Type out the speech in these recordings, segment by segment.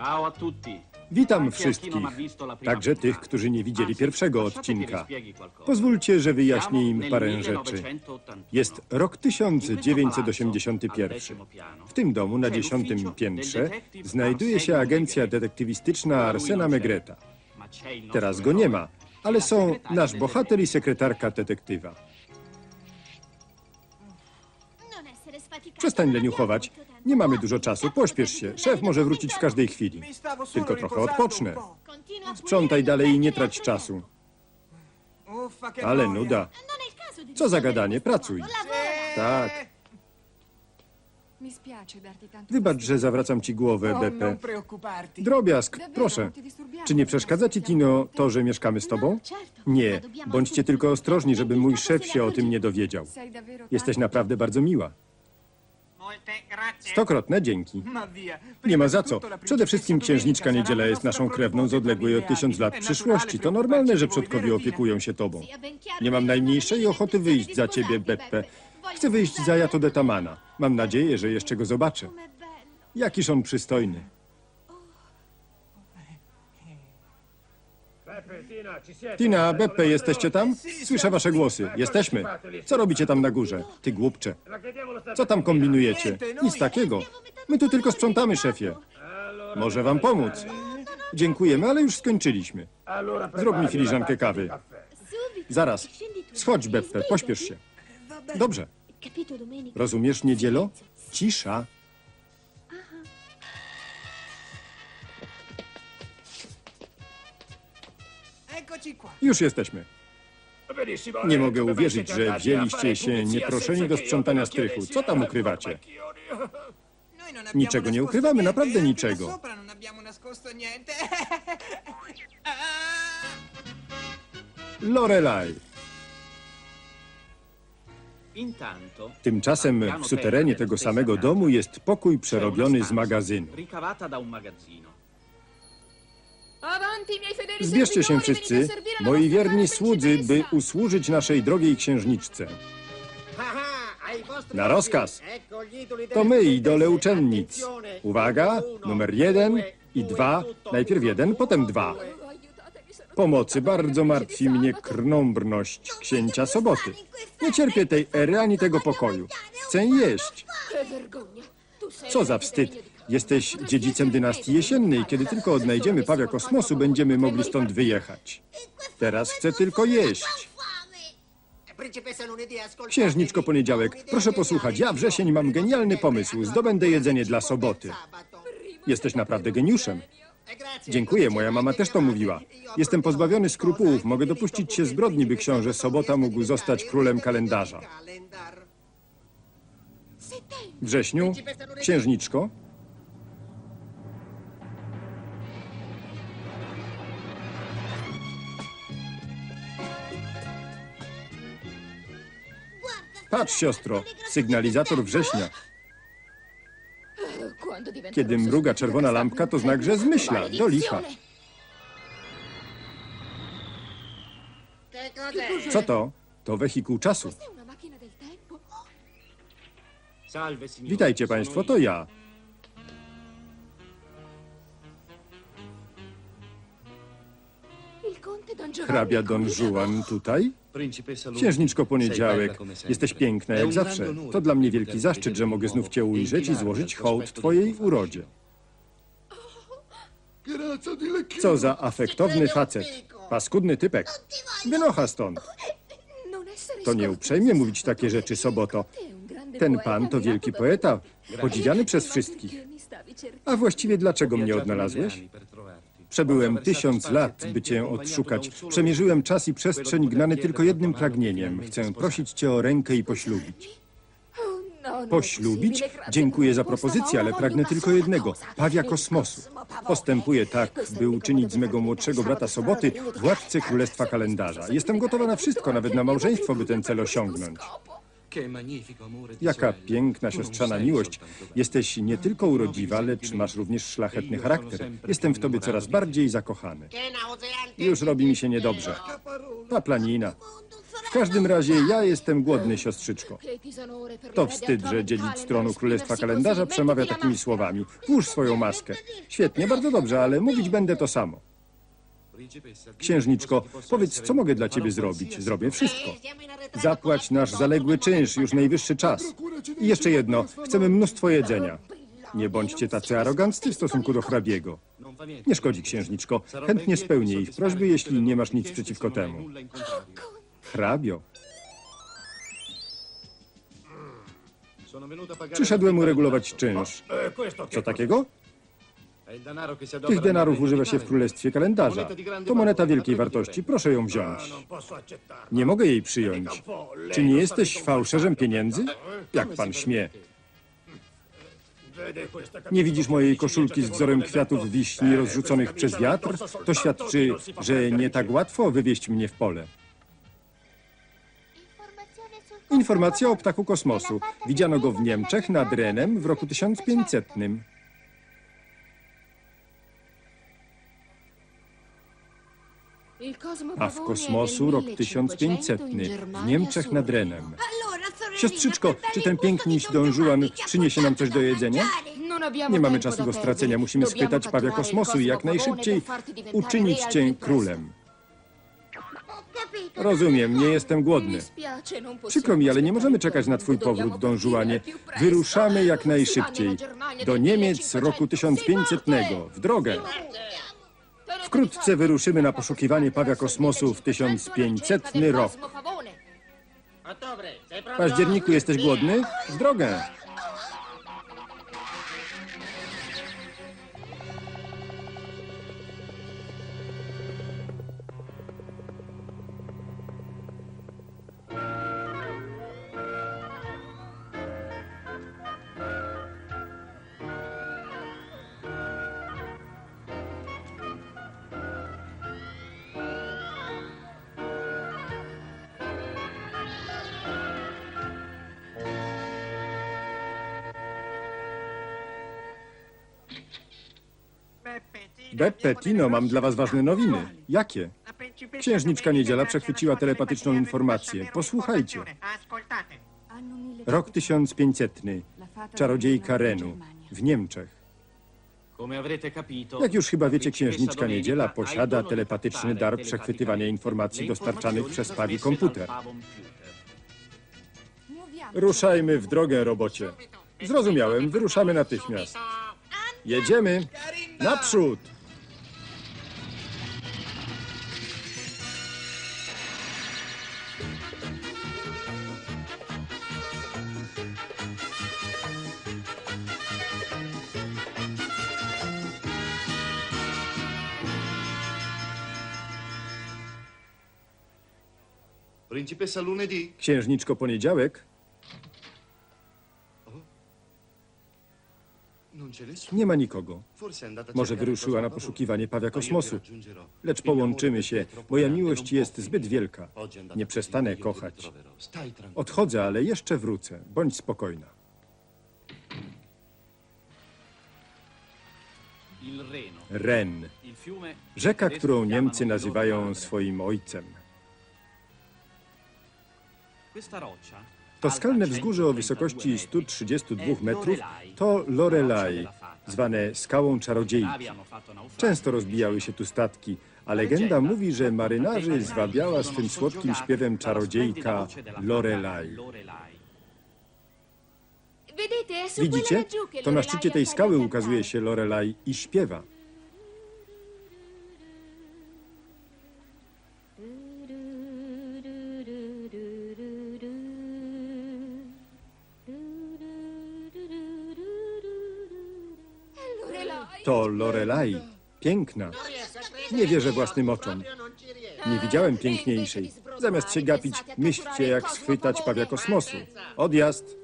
Ciao a tutti. Witam wszystkich, także tych, którzy nie widzieli pierwszego odcinka. Pozwólcie, że wyjaśnię im parę rzeczy. Jest rok 1981. W tym domu na dziesiątym piętrze znajduje się agencja detektywistyczna Arsena Megreta. Teraz go nie ma, ale są nasz bohater i sekretarka detektywa. Przestań leniuchować. Nie mamy dużo czasu, pośpiesz się. Szef może wrócić w każdej chwili. Tylko trochę odpocznę. Sprzątaj dalej i nie trać czasu. Ale nuda. Co za gadanie, pracuj. Tak. Wybacz, że zawracam ci głowę, Beppe. non preoccuparti. Drobiazg, proszę. disturbiamo? Czy nie przeszkadza ci, Tino, to, że mieszkamy z tobą? Nie. Bądźcie tylko ostrożni, żeby mój szef się o tym nie dowiedział. Jesteś naprawdę bardzo miła. Stokrotne dzięki. Nie ma za co. Przede wszystkim księżniczka Niedziela jest naszą krewną z odległej od tysiąc lat przyszłości. To normalne, że przodkowie opiekują się tobą. Nie mam najmniejszej ochoty wyjść za ciebie, Beppe. Chcę wyjść za Jato de Tamana. Mam nadzieję, że jeszcze go zobaczę. Jakiż on przystojny. Tina, Beppe, jesteście tam? Słyszę wasze głosy. Jesteśmy. Co robicie tam na górze? Ty głupcze. Co tam kombinujecie? Nic takiego. My tu tylko sprzątamy, szefie. Może wam pomóc. Dziękujemy, ale już skończyliśmy. Zrób mi filiżankę kawy. Zaraz. Schodź, Beppe, pośpiesz się. Dobrze. Rozumiesz, niedzielo? Cisza. Już jesteśmy. Nie mogę uwierzyć, że wzięliście się nieproszeni do sprzątania strychu. Co tam ukrywacie? Niczego nie ukrywamy, naprawdę niczego. Lorelai. Tymczasem w suterenie tego samego domu jest pokój przerobiony z magazynu. Zbierzcie się wszyscy, moi wierni słudzy, by usłużyć naszej drogiej księżniczce. Na rozkaz. To my, idole uczennic. Uwaga, numer jeden i dwa. Najpierw jeden, potem dwa. Pomocy bardzo martwi mnie krnąbrność księcia Soboty. Nie cierpię tej ery ani tego pokoju. Chcę jeść. Co za wstyd. Jesteś dziedzicem dynastii jesiennej. Kiedy tylko odnajdziemy pawia kosmosu, będziemy mogli stąd wyjechać. Teraz chcę tylko jeść. Księżniczko Poniedziałek, proszę posłuchać. Ja wrzesień mam genialny pomysł. Zdobędę jedzenie dla soboty. Jesteś naprawdę geniuszem. Dziękuję, moja mama też to mówiła. Jestem pozbawiony skrupułów. Mogę dopuścić się zbrodni, by książę Sobota mógł zostać królem kalendarza. Wrześniu, księżniczko, patrz siostro, sygnalizator września. Kiedy mruga czerwona lampka, to znak, że zmyśla. Do licha. Co to? To wehikuł czasu. Witajcie państwo, to ja. Hrabia Don Juan tutaj? Księżniczko Poniedziałek, jesteś piękna jak zawsze. To dla mnie wielki zaszczyt, że mogę znów cię ujrzeć i złożyć hołd twojej urodzie. Co za afektowny facet. Paskudny typek. Wynocha stąd. To nie uprzejmie mówić takie rzeczy, Soboto. Ten pan to wielki poeta, podziwiany przez wszystkich. A właściwie dlaczego mnie odnalazłeś? Przebyłem tysiąc lat, by cię odszukać. Przemierzyłem czas i przestrzeń gnany tylko jednym pragnieniem. Chcę prosić cię o rękę i poślubić. Poślubić? Dziękuję za propozycję, ale pragnę tylko jednego. Pawia kosmosu. Postępuję tak, by uczynić z mego młodszego brata Soboty władcę Królestwa Kalendarza. Jestem gotowa na wszystko, nawet na małżeństwo, by ten cel osiągnąć. Jaka piękna siostrzana miłość. Jesteś nie tylko urodziwa, lecz masz również szlachetny charakter. Jestem w tobie coraz bardziej zakochany. Już robi mi się niedobrze. Ta planina. W każdym razie ja jestem głodny, siostrzyczko. To To wstyd, że dziedzic tronu Królestwa Kalendarza przemawia takimi słowami. Włóż swoją maskę. Świetnie, bardzo dobrze, ale mówić będę to samo. Księżniczko, powiedz, co mogę dla ciebie zrobić? Zrobię wszystko. Zapłać nasz zaległy czynsz, już najwyższy czas. I jeszcze jedno, chcemy mnóstwo jedzenia. Nie bądźcie tacy aroganccy w stosunku do hrabiego. Nie szkodzi, księżniczko. Chętnie spełnię ich prośby, jeśli nie masz nic przeciwko temu. Hrabio, przyszedłem uregulować czynsz. Co takiego? Tych denarów używa się w Królestwie Kalendarza. To moneta wielkiej wartości. Proszę ją wziąć. Nie mogę jej przyjąć. Czy nie jesteś fałszerzem pieniędzy? Jak pan śmie? Nie widzisz mojej koszulki z wzorem kwiatów wiśni rozrzuconych przez wiatr? To świadczy, że nie tak łatwo wywieźć mnie w pole. Informacja o ptaku kosmosu. Widziano go w Niemczech nad Renem w roku 1500. A w kosmosu rok 1500 w Niemczech nad Renem. Siostrzyczko, czy ten piękniś Don Juan przyniesie nam coś do jedzenia? Nie mamy czasu do stracenia. Musimy schwytać pawia kosmosu i jak najszybciej uczynić cię królem. Rozumiem, nie jestem głodny. Przykro mi, ale nie możemy czekać na twój powrót, Don Juanie. Wyruszamy jak najszybciej. Do Niemiec roku 1500. W drogę. Wkrótce wyruszymy na poszukiwanie pawia kosmosu w 1500 rok. W październiku jesteś głodny? W drogę. Beppe, Tino, mam dla was ważne nowiny. Jakie? Księżniczka Niedziela przechwyciła telepatyczną informację. Posłuchajcie. Rok 1500. Czarodziejka Renu. W Niemczech. Jak już chyba wiecie, księżniczka Niedziela posiada telepatyczny dar przechwytywania informacji dostarczanych przez pawi komputer. Ruszajmy w drogę, robocie. Zrozumiałem, wyruszamy natychmiast. Jedziemy. Naprzód! Księżniczko Poniedziałek? Nie ma nikogo. Może wyruszyła na poszukiwanie pawia kosmosu. Lecz połączymy się. Moja miłość jest zbyt wielka. Nie przestanę kochać. Odchodzę, ale jeszcze wrócę. Bądź spokojna. Ren. Rzeka, którą Niemcy nazywają swoim ojcem. To skalne wzgórze o wysokości 132 metrów to Lorelai, zwane skałą czarodziejki. Często rozbijały się tu statki, a legenda mówi, że marynarzy zwabiała swym słodkim śpiewem czarodziejka Lorelai. Widzicie? To na szczycie tej skały ukazuje się Lorelai i śpiewa. To Lorelai. Piękna. Nie wierzę własnym oczom. Nie widziałem piękniejszej. Zamiast się gapić, myślcie, jak schwytać pawia kosmosu. Odjazd.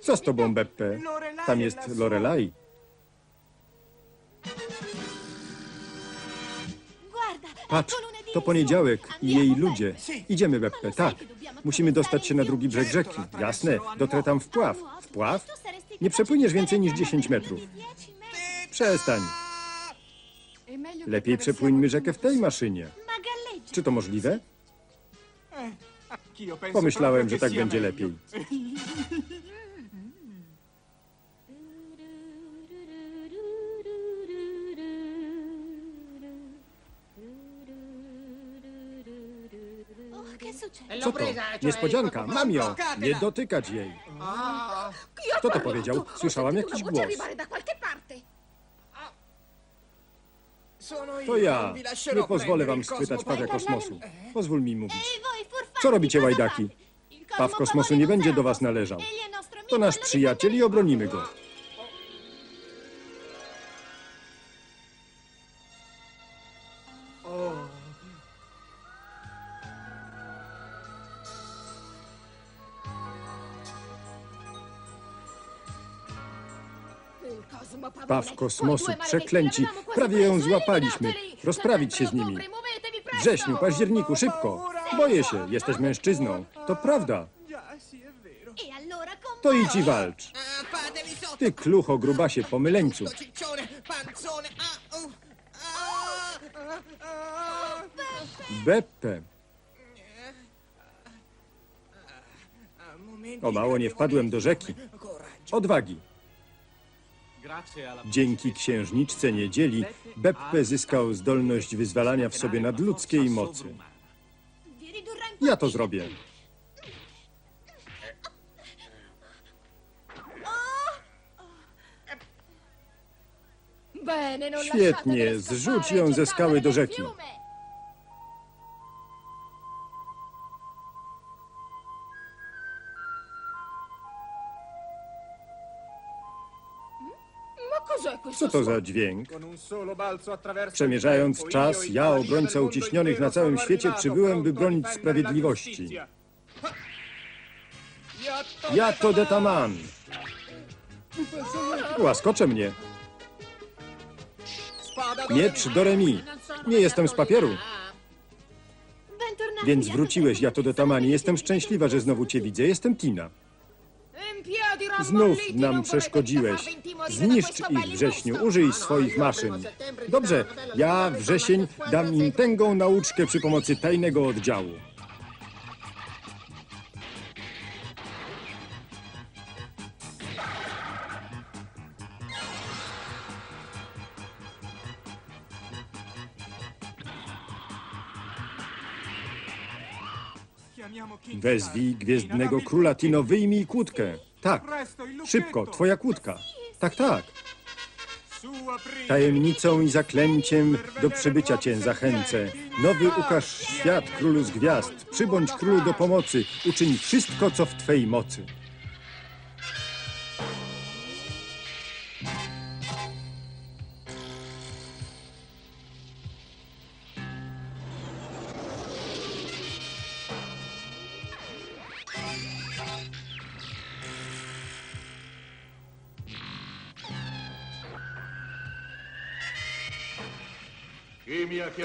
Co z tobą, Beppe? Tam jest Lorelai. Patrz, To poniedziałek i jej ludzie. Idziemy, Beppe, tak. Musimy dostać się na drugi brzeg rzeki. Jasne, dotrę tam wpław. Wpław? Nie przepłyniesz więcej niż 10 metrów. Przestań. Lepiej przepłyńmy rzekę w tej maszynie. Czy to możliwe? Pomyślałem, że tak będzie lepiej. Co to? Niespodzianka, mam ją. Nie dotykać jej. Kto to powiedział? Słyszałam jakiś głos. To ja. Nie pozwolę wam schwytać pawia kosmosu. Pozwól mi mówić. Co robicie, łajdaki? Paw kosmosu nie będzie do was należał. To nasz przyjaciel i obronimy go. Paw kosmosu, przeklęci. Prawie ją złapaliśmy. Rozprawić się z nimi. Wrześniu, październiku, szybko. Boję się, jesteś mężczyzną. To prawda. To idź i walcz. Ah. Ty klucho, grubasie, pomyleńcu. Ah, uh, ah, ah, ah. Beppe. Ah, O mało nie wpadłem do rzeki. Odwagi. Dzięki księżniczce niedzieli Beppe zyskał zdolność wyzwalania w sobie nadludzkiej mocy. Ja to zrobię. Świetnie, zrzuć ją ze skały do rzeki. Co to za dźwięk? Przemierzając czas, ja, obrońca uciśnionych na całym świecie, przybyłem, by bronić sprawiedliwości. Ja to detaman. Łaskocze mnie. Miecz do remi. Nie jestem z papieru. Więc wróciłeś, ja to detamanie. Jestem szczęśliwa, że znowu cię widzę. Jestem Tina. Znów nam przeszkodziłeś. Zniszcz ich, wrześniu. Użyj swoich maszyn. Dobrze, ja, wrzesień, dam im tęgą nauczkę przy pomocy tajnego oddziału. Wezwij gwiezdnego króla Tino, wyjmij kłódkę. Tak, szybko, twoja kłódka. Tak, tak. Tajemnicą i zaklęciem do przybycia cię zachęcę. Nowy ukaż świat królu z gwiazd. Przybądź królu do pomocy. Uczyń wszystko, co w twej mocy.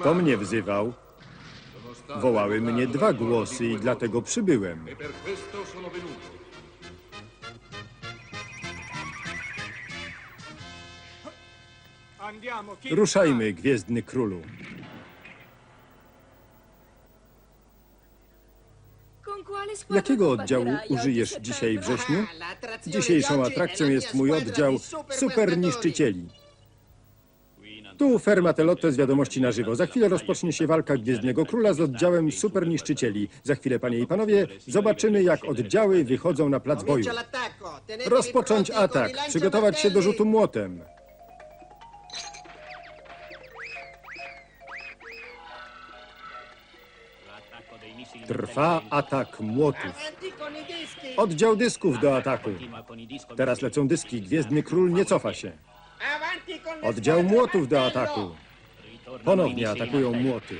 Kto mnie wzywał? Wołały mnie dwa głosy i dlatego przybyłem. Ruszajmy, gwiezdny królu. Jakiego oddziału użyjesz dzisiaj, wrześniu? Dzisiejszą atrakcją jest mój oddział di Tu Ferma Telotto z wiadomości na żywo. Za chwilę rozpocznie się walka Gwiezdnego Króla z oddziałem super niszczycieli. Za chwilę, panie i panowie, zobaczymy, jak oddziały wychodzą na plac boju. Rozpocząć atak. Przygotować się do rzutu młotem. Trwa atak młotów. Oddział dysków do ataku. Teraz lecą dyski. Gwiezdny Król nie cofa się. Oddział młotów do ataku. Ponownie atakują młoty.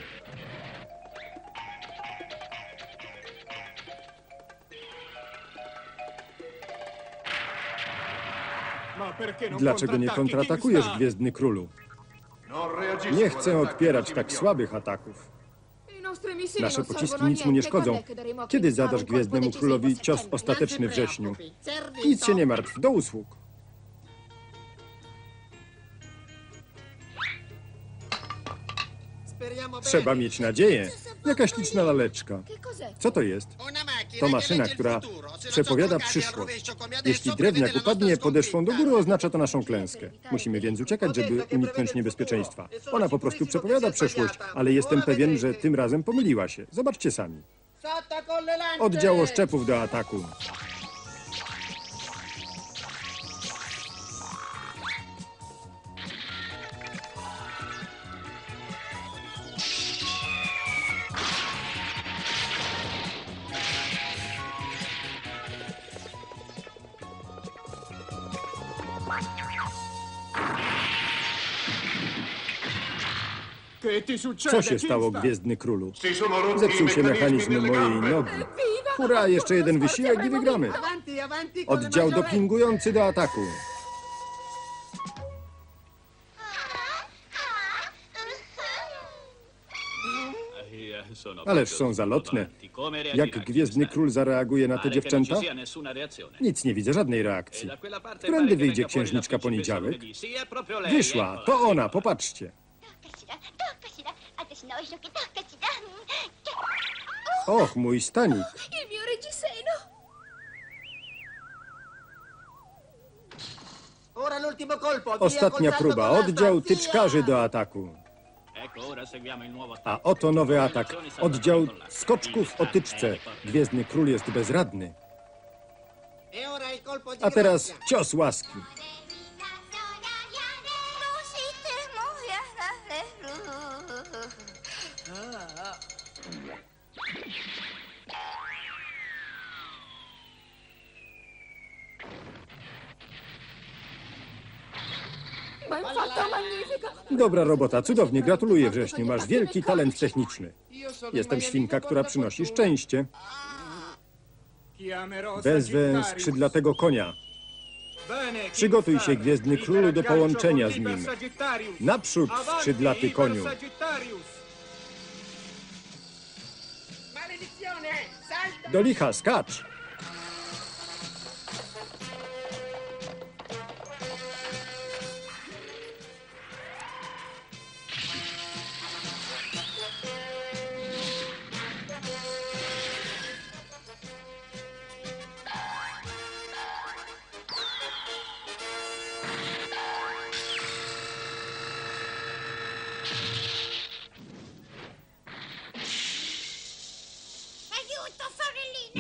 Dlaczego nie kontratakujesz, Gwiezdny Królu? Nie chcę odpierać tak słabych ataków. Nasze pociski nic mu nie szkodzą. Kiedy zadasz Gwiezdnemu Królowi cios ostateczny si wrześniu? Nic się nie martw, do usług. Trzeba mieć nadzieję. Jakaś liczna laleczka. Co to jest? To maszyna, która przepowiada przyszłość. Jeśli drewniak upadnie podeszwą do góry, oznacza to naszą klęskę. Musimy więc uciekać, żeby uniknąć niebezpieczeństwa. Ona po prostu przepowiada przeszłość, ale jestem pewien, że tym razem pomyliła się. Zobaczcie sami. Oddział oszczepów do ataku. Co się stało, Gwiezdny Królu? Zepsuł się mechanizm mojej nogi. Hurra, jeszcze jeden wysiłek i wygramy. Oddział dopingujący do ataku. Ależ są zalotne. Jak Gwiezdny? Król zareaguje na te dziewczęta? Nic nie widzę, żadnej E reakcji. pare che wyjdzie księżniczka poniedziałek? Wyszła, to ona, popatrzcie. どうかしらどうかしら私のお色気どうかしら Och, mój stanik. Il mio reggiseno! Ora l'ultimo colpo. via Ostatnia col salto próba. con l'asta, Oddział via! tyczkarzy do ataku. Ecco, ora seguiamo il nuovo A oto nowy atak. Oddział skoczków o tyczce. Gwiezdny Król jest bezradny. E ora il colpo di A teraz grazia. cios łaski. Ma infatti magnifica! Dobra robota, cudownie. Gratuluję, Wrześniu. Masz wielki talent techniczny. Jestem świnka, która przynosi szczęście. Wezwę skrzydlatego konia. Przygotuj się. Gwiezdny Królu, do połączenia z nim. Naprzód, skrzydlaty koniu. Do licha, skacz!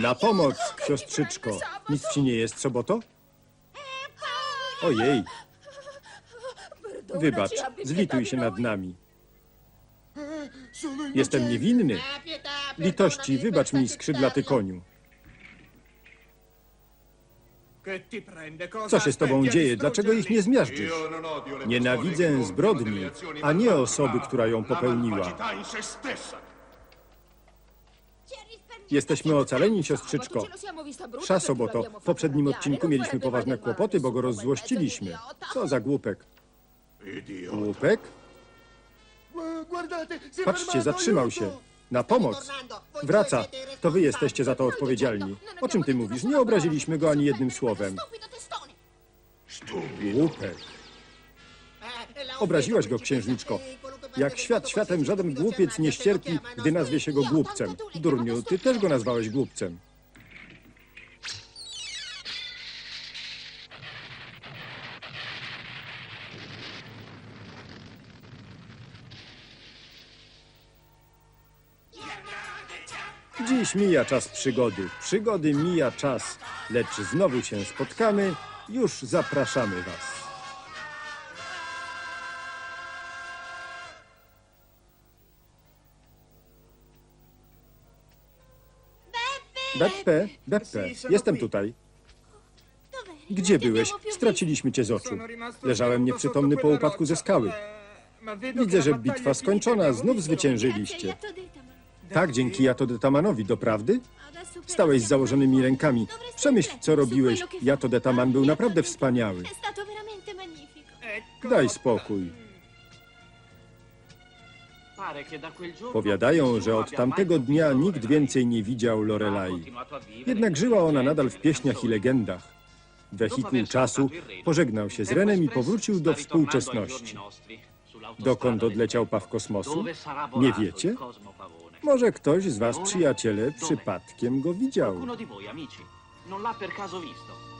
Na pomoc, siostrzyczko. Nic ci nie jest, Soboto? Ojej, wybacz, zlituj się nad nami. Jestem niewinny. Litości, wybacz mi, skrzydlaty koniu. Co się z tobą dzieje? Dlaczego ich nie zmiażdżysz? Nienawidzę zbrodni, a nie osoby, która ją popełniła. Jesteśmy ocaleni, siostrzyczko. tu ce lo siamo vista brutta Sza, perché Soboto, l'abbiamo w poprzednim odcinku mieliśmy poważne kłopoty, bo go rozzłościliśmy. Co za głupek. Głupek? Patrzcie, zatrzymał się. Na pomoc. Wraca. To wy jesteście za to odpowiedzialni. O czym ty mówisz? Nie obraziliśmy go ani jednym słowem. Głupek. Obraziłaś go, księżniczko. Jak świat światem, żaden głupiec nie ścierpi, gdy nazwie się go głupcem. Durniu, ty też go nazwałeś głupcem. Dziś mija czas przygody. Przygody mija czas, lecz znowu się spotkamy. Już zapraszamy Was. Beppe, Beppe, jestem tutaj. Gdzie byłeś? Straciliśmy cię z oczu. Leżałem nieprzytomny po upadku ze skały. Widzę, że bitwa skończona, znów zwyciężyliście. Tak, dzięki Jatodetamonowi, doprawdy? Stałeś z założonymi rękami. Przemyśl, co robiłeś. Jatodetaman był naprawdę wspaniały. Daj spokój. Powiadają, że od tamtego dnia nikt więcej nie widział Lorelai. Jednak żyła ona nadal w pieśniach i legendach. Wehikuł czasu pożegnał się z Renem i powrócił do współczesności. Dokąd odleciał paw kosmosu? Nie wiecie? Może ktoś z was, przyjaciele, przypadkiem go widział. Non l'ha per caso visto?